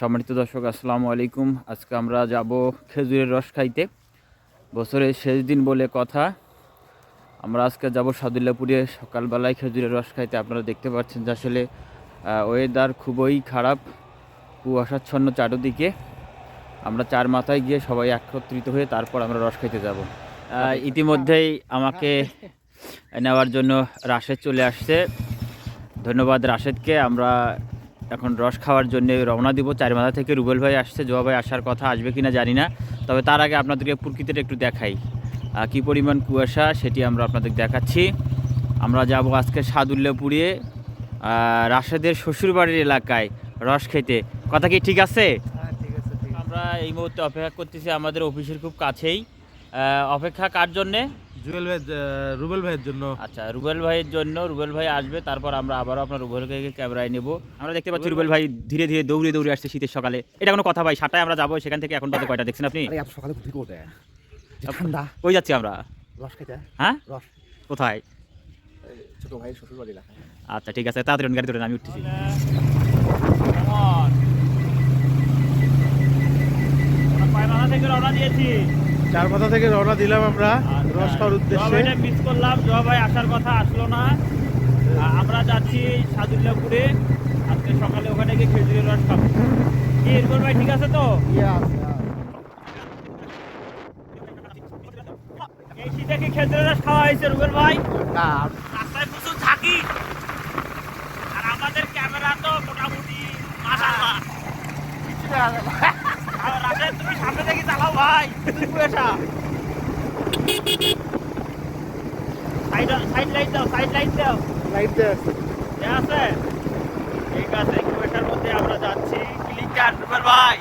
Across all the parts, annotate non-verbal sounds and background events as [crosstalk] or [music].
সম্মানিত দর্শক আসসালামু আলাইকুম। আজকে আমরা যাব খেজুরের রস খাইতে। বছরের শেষ দিন বলে কথা। আমরা আজকে যাব সাদুল্লাপুরে। সকালবেলায় খেজুরের রস খাইতে আপনারা দেখতে পাচ্ছেন যে আসলে ওয়েদার খুবই খারাপ। কুয়াশাচ্ছন্ন চারোদিকে। আমরা চার মাথায় গিয়ে সবাই একত্রিত হয়ে তারপর আমরা রস খাইতে যাব। ইতিমধ্যেই আমাকে নেওয়ার জন্য রাশেদ চলে আসছে। ধন্যবাদ রাশেদকে। আমরা এখন রস খাওয়ার জন্য রওনা দিব। চারিমাথা থেকে রুবেল ভাই আসছে জোয়া ভাই আসার কথা আসবে কিনা জানি না। তবে তার আগে আপনাদেরকে প্রকৃতিটা একটু দেখাই। কি পরিমাণ কুয়াশা সেটি আমরা আপনাদের দেখাচ্ছি। আমরা যাব আজকে সাদুল্লাপুরে রাশেদের শ্বশুরবাড়ির এলাকায় রস খেতে। কথা কি ঠিক আছে। আমরা এই মুহূর্তে অপেক্ষা করতেছি আমাদের অফিসের খুব কাছেই। অপেক্ষা কার জন্যে? জুয়েল ভাই রুবেল ভাইয়ের জন্য। আচ্ছা রুবেল ভাইয়ের জন্য রুবেল ভাই আসবে তারপর আমরা আবারও আপনার রুবেল ভাইকে ক্যামেরায় নেব। আমরা দেখতে পাচ্ছি রুবেল ভাই ধীরে ধীরে দৌড়ে দৌড়ে আসছে শীতের সকালে। এটা কোনো কথা ভাই সাতটায় আমরা যাব সেখান থেকে এখন বাজে কয়টা দেখছেন আপনি? সকালে ঠান্ডা। কই যাচ্ছি আমরা। রস হ্যাঁ? রস। কোথায়? ছোট ভাইয়ের শ্বশুর বাড়ি আচ্ছা ঠিক আছে তাড়াতাড়ি গাড়ি ধরে আমি উঠতেছি। থেকে রওনা দিয়েছি। চার মাথা থেকে রওনা দিলাম আমরা রস খাওয়ার উদ্দেশ্যে। মিস করলাম জয়া ভাই আসার কথা আসলো না। আমরা যাচ্ছি সাদুল্লাপুরে। আজকে সকালে ওখানে গিয়ে খেজুরের রস খাব। কি এরকম ভাই ঠিক আছে তো? এই শীতে কি খেজুরের রস খাওয়া হয়েছে রুবেল ভাই? না। রাস্তায় প্রচুর থাকি আর আমাদের ক্যামেরা তো মোটামুটি আর তুমি সামনে ভাই তুই সাইড সাইড লাইট দাও সাইড লাইট দাও। লাইট ঠিক আছে। ঠিক আছে কুয়াশার মধ্যে আমরা যাচ্ছি। ক্লিকার ভাই।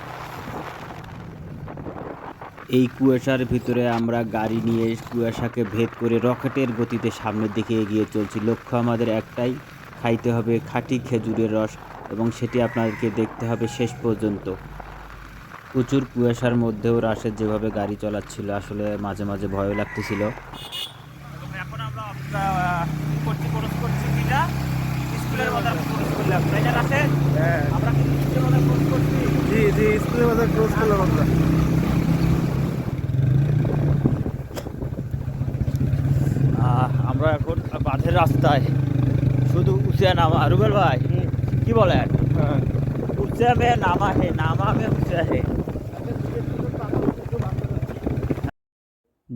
এই কুয়াশার ভিতরে আমরা গাড়ি নিয়ে কুয়াশাকে ভেদ করে রকেটের গতিতে সামনের দিকে এগিয়ে চলছি। লক্ষ্য আমাদের একটাই খাইতে হবে খাঁটি খেজুরের রস এবং সেটি আপনাদেরকে দেখতে হবে শেষ পর্যন্ত। প্রচুর কুয়াশার মধ্যেও রাশেদ যেভাবে গাড়ি চালাচ্ছিল আসলে মাঝে মাঝে ভয় লাগতেছিল। এখন আমরা করছি খরচ করছি কিনা? স্কুলের মধ্যে খরচ করলাম। তাই না রাশেদ? হ্যাঁ। আমরা স্কুলের করছি? জি জি স্কুলের বাজার ক্লোজ করলাম আমরা। আমরা এখন বাঁধের রাস্তায়। শুধু উঁচে নামা। রুবেল ভাই কি বলেন? হ্যাঁ। উঁচে মে নামা হে নামা মে উঁচে হে।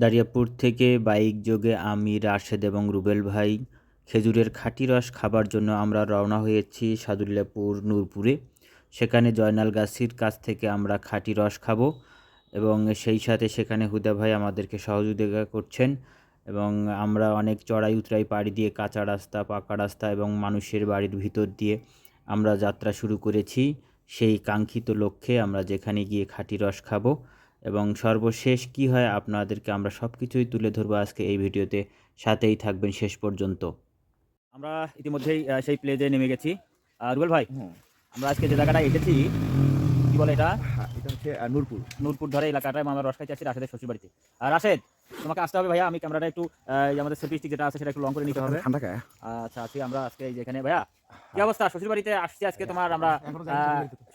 দারিয়াপুর থেকে বাইক যোগে আমি রাশেদ এবং রুবেল ভাই খেজুরের খাঁটি রস খাবার জন্য আমরা রওনা হয়েছি সাদুল্লাপুর, নূরপুরে। সেখানে জয়নাল গাছির কাছ থেকে আমরা খাঁটি রস খাব এবং সেই সাথে সেখানে হুদা ভাই আমাদেরকে সহযোগিতা করছেন এবং আমরা অনেক চড়াই উতরাই পাড়ি দিয়ে কাঁচা রাস্তা, পাকা রাস্তা এবং মানুষের বাড়ির ভিতর দিয়ে আমরা যাত্রা শুরু করেছি। সেই কাঙ্ক্ষিত লক্ষ্যে আমরা যেখানে গিয়ে খাঁটি রস খাব এবং সর্বশেষ কি হয় আপনাদেরকে আমরা সব কিছুই তুলে ধরবো আজকে এই ভিডিওতে। সাথেই থাকবেন শেষ পর্যন্ত। আমরা ইতিমধ্যেই সেই প্লেজে নেমে গেছি। রুবেল ভাই আমরা আজকে যে জায়গাটা এসেছি কি বলে এটা? হ্যাঁ, এটা হচ্ছে নূরপুর। নূরপুর ধরে এলাকাটায় আমরা রস খাইতে আসছি রাশেদের শ্বশুর বাড়িতে আর রাশেদ তোমাকে আসতে হবে ভাইয়া আমি ক্যামেরাটা একটু আমাদের সেলফি স্টিক যেটা আছে সেটা একটু লং করে নিতে হবে। আচ্ছা আছি আমরা আজকে এই যেখানে। ভাইয়া কি অবস্থা? শ্বশুর বাড়িতে আসছি আজকে তোমার আমরা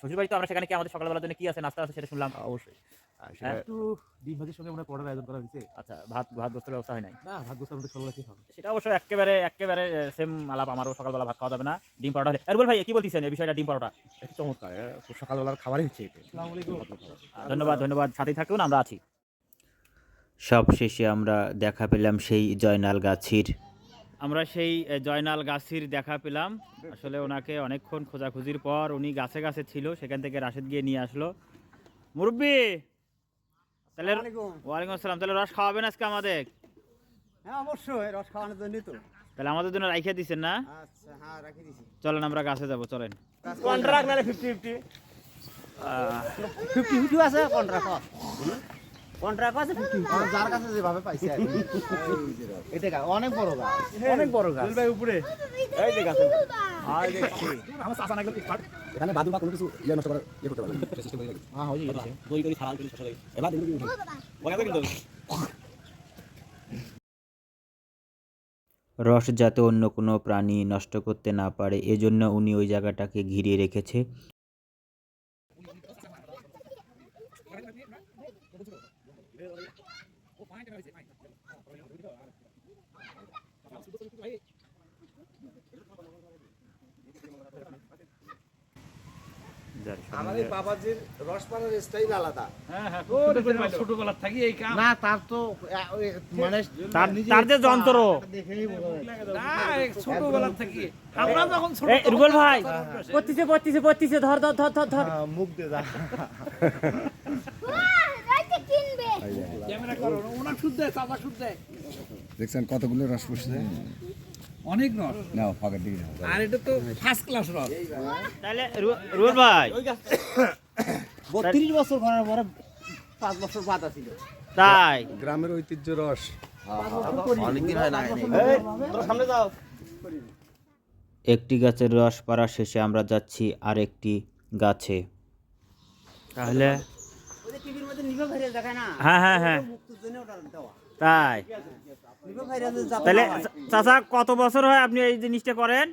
শ্বশুর বাড়িতে আমরা সেখানে কি আমাদের সকালবেলার জন্য কি আছে নাস্তা আছে সেটা শুনলাম। অবশ্যই। হ্যাঁ। একটু ডিম ভাজির সঙ্গে পড়ার আয়োজন করা হয়েছে। আচ্ছা ভাত ভাত ব্যবস্থা হয় নাই? না ভাত কি সেটা অবশ্য একেবারে একেবারে সেম আলাপ আমারও সকালবেলা ভাত খাওয়া যাবে না ডিম হলে। আর ভাই কি বলতেছেন এই বিষয়টা ডিম চমৎকার সকালবেলার খাবারই হচ্ছে এটা আসসালামু আলাইকুম। ধন্যবাদ ধন্যবাদ। থাকুন আমরা আছি। সব শেষে আমরা দেখা পেলাম সেই জয়নাল গাছির। আমরা সেই জয়নাল গাছির দেখা পেলাম। আসলে ওনাকে অনেকক্ষণ খোঁজাখুঁজির পর উনি গাছে গাছে ছিল সেখান থেকে রাশেদ গিয়ে নিয়ে আসলো। মুরব্বি! তাহলে ওয়ালাইকুম আসসালাম। তাহলে রস খাওয়াবেন আজকে আমাদের? হ্যাঁ অবশ্যই রস খাওয়ানোর জন্যই তো। তাহলে আমাদের জন্য রাইখে দিচ্ছেন না? আচ্ছা হ্যাঁ রাখি দিছি। চলেন আমরা গাছে যাব চলেন। কন্ট্রাক্ট নালে ফিফটি ফিফটি ফিফটি ফিফটি আছে কন্ট্রাক্ট কন্ট্রাক্ট আছে যার কাছে যেভাবে পাইছে এটা গা- অনেক বড় গাছ। অনেক বড় গাছ। ভাই উপরে। এই যে গাছ আর দেখছি। আমার চাচা নাকি এখানে বাদু বা কোনো কিছু ইয়ে নষ্ট করার ইয়ে করতে পারবে সিস্টেম করে রাখি হ্যাঁ হয়ে গেছে। দই করি খালাল করি শশা করি এবার দিন দিন মনে কিন্তু রস যাতে অন্য কোনো প্রাণী নষ্ট করতে না পারে এজন্য উনি ওই জায়গাটাকে ঘিরে রেখেছে। আমাদের বাবাজির রস স্টাইল আলাদা। ছোটবেলার থাকি এই কাম। না তার তো মানে তার তার যে যন্ত্র। ছোটবেলার থাকি। আমরা যখন ছোট রুবেল ভাই। পড়তিছে পড়তিছে পড়তিছে ধর ধর ধর ধর ধর। হ্যাঁ, মুখ দিয়ে যা। [laughs] ক্যামেরা করো ওনার শুদ্ধ দেয় চাচা শুদ্ধ। দেয় দেখছেন কতগুলো রস পড়ছে অনেক রস। নাও দিকে নাও আর এটা তো ফার্স্ট ক্লাস রস। তাহলে ভাই। বত্রিশ বছর করার পরে পাঁচ বছর বাধা ছিল তাই। গ্রামের ঐতিহ্য রস। সামনে যাও। একটি গাছের রস পাড়া শেষে আমরা যাচ্ছি আর একটি গাছে। তাহলে না হ্যাঁ হ্যাঁ। হ্যাঁ তাই। তাহলে চাচা কত বছর হয় আপনি এই জিনিসটা করেন?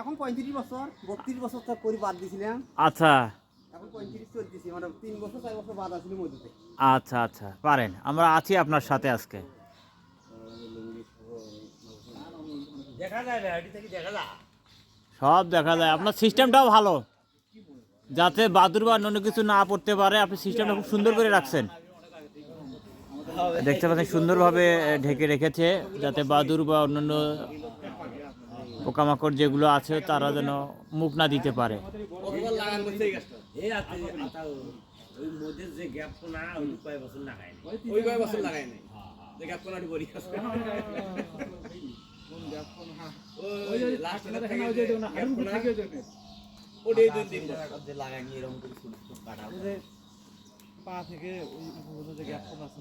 এখন পঁয়ত্রিশ বছর বত্রিশ বছর তো করি বাদ দিছিলাম। আচ্ছা। মানে আচ্ছা আচ্ছা পারেন। আমরা আছি আপনার সাথে আজকে। দেখা যায় ভ্যারাইটি থেকে দেখা যায়। সব দেখা যায়। আপনার সিস্টেমটাও ভালো। যাতে বাদুর বা অন্য কিছু না পড়তে পারে আপনি সিস্টেমটা খুব সুন্দর করে রাখছেন। দেখতে পাচ্ছেন সুন্দরভাবে ঢেকে রেখেছে যাতে বাদুর বা অন্যান্য পোকামাকড় যেগুলো আছে তারা যেন মুখ না দিতে পারে। লাগাই থেকে ওই পা থেকে যে গ্যাপ কম আছে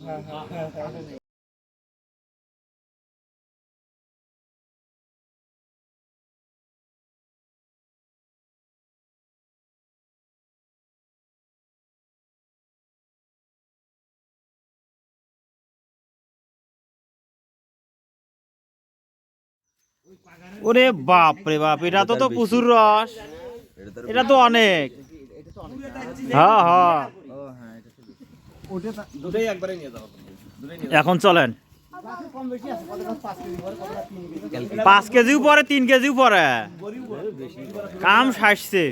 ওরে বাপ রে বাপ এটা তো তো প্রচুর রস। এটা তো অনেক। হ্যাঁ হ্যাঁ। দুটাই একবারে নিয়ে যাও এখন চলেন। কম বেশি আছে কত পাঁচ কেজি পরে তিন কেজি কেজিও পরে তিন কেজিও পরে। কাম সাজছে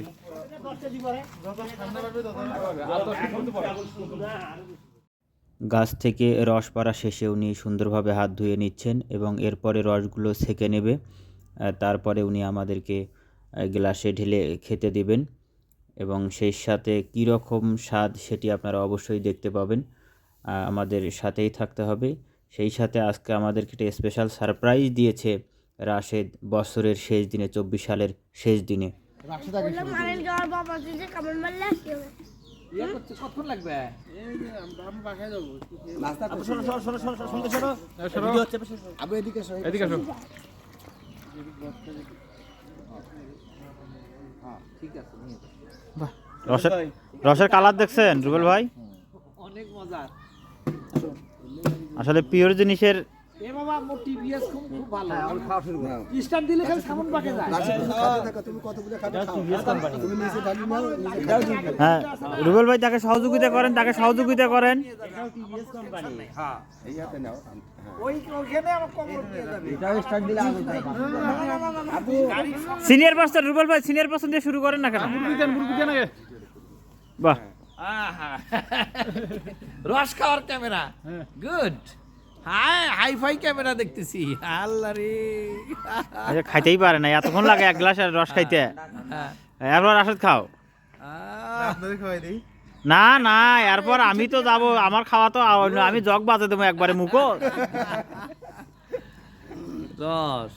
গাছ থেকে রস পাড়া শেষে উনি সুন্দরভাবে হাত ধুয়ে নিচ্ছেন এবং এরপরে রসগুলো সেকে নেবে। তারপরে উনি আমাদেরকে গ্লাসে ঢেলে খেতে দিবেন। এবং সেই সাথে কী রকম স্বাদ সেটি আপনারা অবশ্যই দেখতে পাবেন। আমাদের সাথেই থাকতে হবে। সেই সাথে আজকে আমাদেরকে একটা স্পেশাল সারপ্রাইজ দিয়েছে রাশেদ বছরের শেষ দিনে চব্বিশ সালের শেষ দিনে। বললাম মারের রসের রসের কালার দেখছেন রুবেল ভাই? অনেক মজা আসলে পিওর জিনিসের এ বাবা মোর টিভিএস খুব খুব ভালো। খাওয়া শুরু করো। স্টার দিলে খালি সামন পাকে যায়। তুমি খাতে থাকো, তুমি কতগুলো খাবে খাও। তুমি নিজে ঢালি নাও, হ্যাঁ রুবেল ভাই তাকে সহযোগিতা করেন তাকে সহযোগিতা করেন। এই হাতে নাও। ওই ওখানে আমার কমর দিয়ে যাবে। এটাও স্টার্ট দিলে আগে যাবে সিনিয়র পার্সন রুবেল ভাই সিনিয়র পার্সন দিয়ে শুরু করেন না কেন? বাহ। রস খাওয়ার ক্যামেরা। গুড। ফাই ক্যামেরা দেখতেছি। আল্লাহ রে। আচ্ছা খাইতেই পারে না এতক্ষণ লাগে এক গ্লাস আর রস খাইতে। এরপর রাশেদ খাও। না না এরপর আমি তো যাব আমার খাওয়া তো আমি জগ বাজে দেবো একবারে মুখো রস।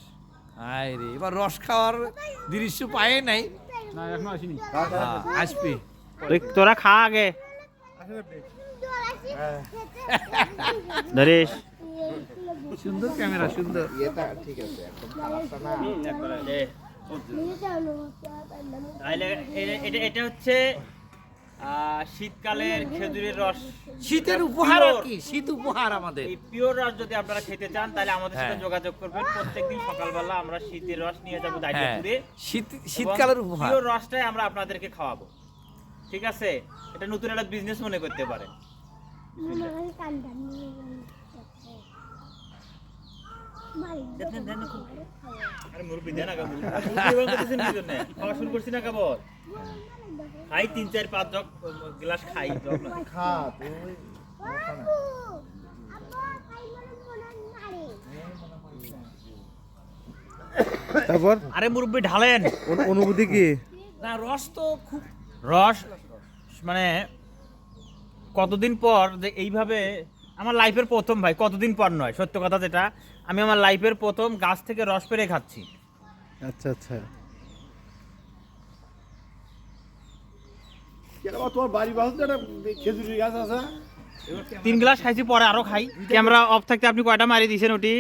হাই রে এবার রস খাওয়ার দৃশ্য পায় নাই। হ্যাঁ, আসবি। তুই তোরা খা আগে। ধরিস। সুন্দর ক্যামেরা সুন্দর। এটা ঠিক আছে একদম খারাপটা না। এটা হচ্ছে শীতকালের খেজুরের রস। শীতের উপহার কি শীত উপহার আমাদের। এই পিওর রস যদি আপনারা খেতে চান তাহলে আমাদের সাথে হ্যাঁ। যোগাযোগ করবেন। প্রত্যেকদিন সকালবেলা আমরা শীতের রস নিয়ে যাব দায়িত্বপুরে। হ্যাঁ শীত শীতকালের উপহার। পিওর রসটাই আমরা আপনাদেরকে খাওয়াবো। ঠিক আছে? এটা নতুন একটা বিজনেস মনে করতে পারেন। দেন, আরে মুরব্বি দেন আগে মুরব্বি মুরব্বি করতেছেন কি জন্য খাওয়া শুরু করছি না কেবল খাই তিন চার পাঁচ জগ গ্লাস খাই জগ না। খা তুই তারপর আরে মুরব্বি ঢালেন অনুভূতি কি না রস তো খুব রস মানে কতদিন পর যে এইভাবে আমার লাইফের প্রথম ভাই কতদিন পর নয় সত্য কথা যেটা আমি আমার লাইফের প্রথম গাছ থেকে রস পেরে খাচ্ছি। আচ্ছা আচ্ছা। তোমার বাড়ি বাসতে একটা খেজুরি গাছ আছে? তিন গ্লাস খাইছি পরে আরও খাই। ক্যামেরা অফ থাকতে আপনি কয়টা মারি দিয়েছেন ওটি?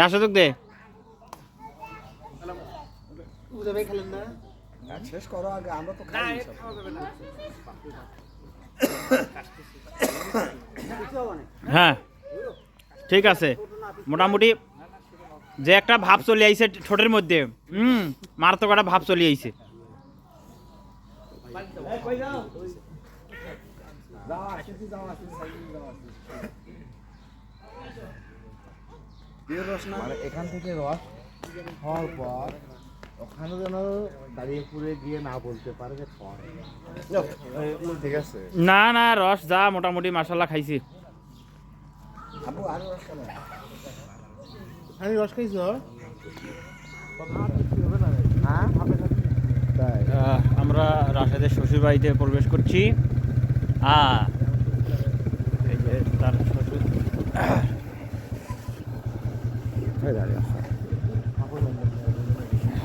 রাশদক দে। উদে ভাই খেলেন না? শেষ করো আগে আমরা তো খাই। হ্যাঁ ঠিক আছে। মোটামুটি যে একটা ভাব চলে আইছে ঠোঁটের মধ্যে, হুম, মারাত্মক একটা ভাব চলে আইছে। মানে এখান থেকে রস হওয়ার পর ওখানে যেন দাঁড়িয়ে পুরে গিয়ে না বলতে পারে যে ঠিক আছে। না না রস যা মোটামুটি মাসাল্লাহ খাইছি। আবু আর রস কেন? আমি রস খাইছ হ্যাঁ? আমরা রাশেদের শ্বশুর বাড়িতে প্রবেশ করছি। আ তার শ্বশুর। দাঁড়িয়ে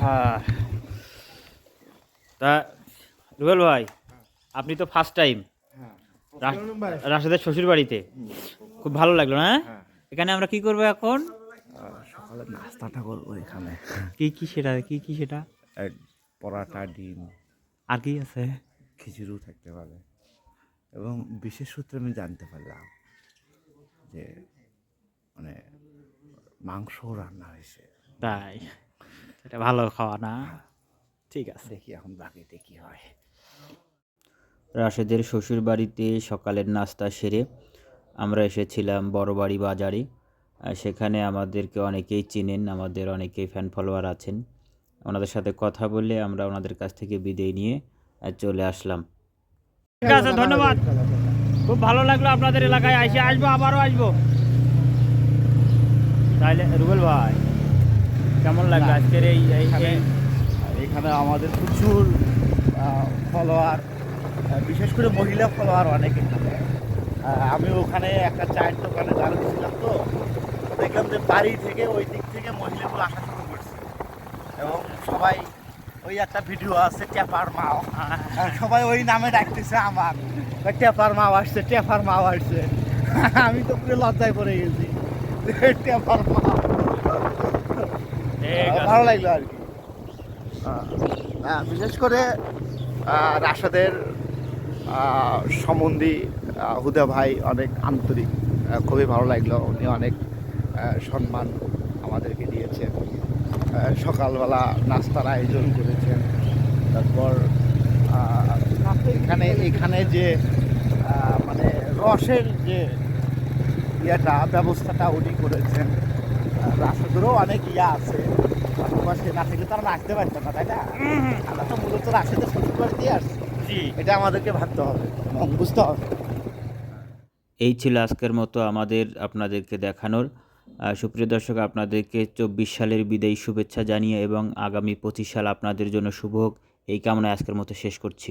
হ্যাঁ তা রুবেল ভাই আপনি তো ফার্স্ট টাইম রাশেদের শ্বশুর বাড়িতে। খুব ভালো লাগল না? এখানে আমরা কি করব এখন? সকালে নাস্তাটা করব এখানে। কি কি সেটা কি কি সেটা? পরাটা ডিম। আর কি আছে? খিচুড়িও থাকতে পারে। এবং বিশেষ সূত্রে আমি জানতে পারলাম যে মানে মাংসও রান্না হয়েছে। তাই? এটা ভালো খাওয়া না। ঠিক আছে। দেখি এখন বাকিতে কি হয়। রাশেদের শ্বশুর বাড়িতে সকালের নাস্তা সেরে আমরা এসেছিলাম বড়বাড়ি বাজারে। সেখানে আমাদেরকে অনেকেই চিনেন আমাদের অনেকেই ফ্যান ফলোয়ার আছেন। ওনাদের সাথে কথা বলে আমরা ওনাদের কাছ থেকে বিদায় নিয়ে চলে আসলাম। ঠিক আছে ধন্যবাদ। খুব ভালো লাগল আপনাদের এলাকায়। এসে আসব আবারও আসব। তাহলে রুবেল ভাই। কেমন লাগল আজকের এই এখানে আমাদের প্রচুর ফলোয়ার বিশেষ করে মহিলা ফলোয়ার অনেক এখানে। আমি ওখানে একটা চায়ের দোকানে দাঁড়িয়েছিলাম তো তো দেখলাম যে বাড়ি থেকে ওই দিক থেকে মহিলাগুলো আসা শুরু করছে। এবং সবাই ওই একটা ভিডিও আছে টেপার মাও। সবাই ওই নামে ডাকতেছে আমার। টেপার মাও আসছে টেপার মাও আসছে। আমি তো পুরো লজ্জায় পড়ে গেছি। টেপার মাও। ভালো লাগল আর কি। বিশেষ করে রাশাদের সম্বন্ধী হুদা ভাই অনেক আন্তরিক খুবই ভালো লাগল। উনি অনেক সম্মান আমাদেরকে দিয়েছেন। সকালবেলা নাস্তার আয়োজন করেছেন। তারপর এখানে এখানে যে মানে রসের যে ইয়েটা ব্যবস্থাটা উনি করেছেন রাশেদেরও অনেক ইয়া আছে। আশেপাশে না থাকলে তারা রাখতে পারতো না তাই না? আমরা তো মূলত রাশেদের শ্বশুর বাড়ি দিয়ে আসছি। এটা আমাদেরকে ভাবতে হবে এবং বুঝতে হবে। এই ছিল আজকের মতো আমাদের আপনাদেরকে দেখানোর। সুপ্রিয় দর্শক আপনাদেরকে চব্বিশ সালের বিদায়ী শুভেচ্ছা জানিয়ে এবং আগামী পঁচিশ সাল আপনাদের জন্য শুভ হোক। এই কামনায় আজকের মতো শেষ করছি।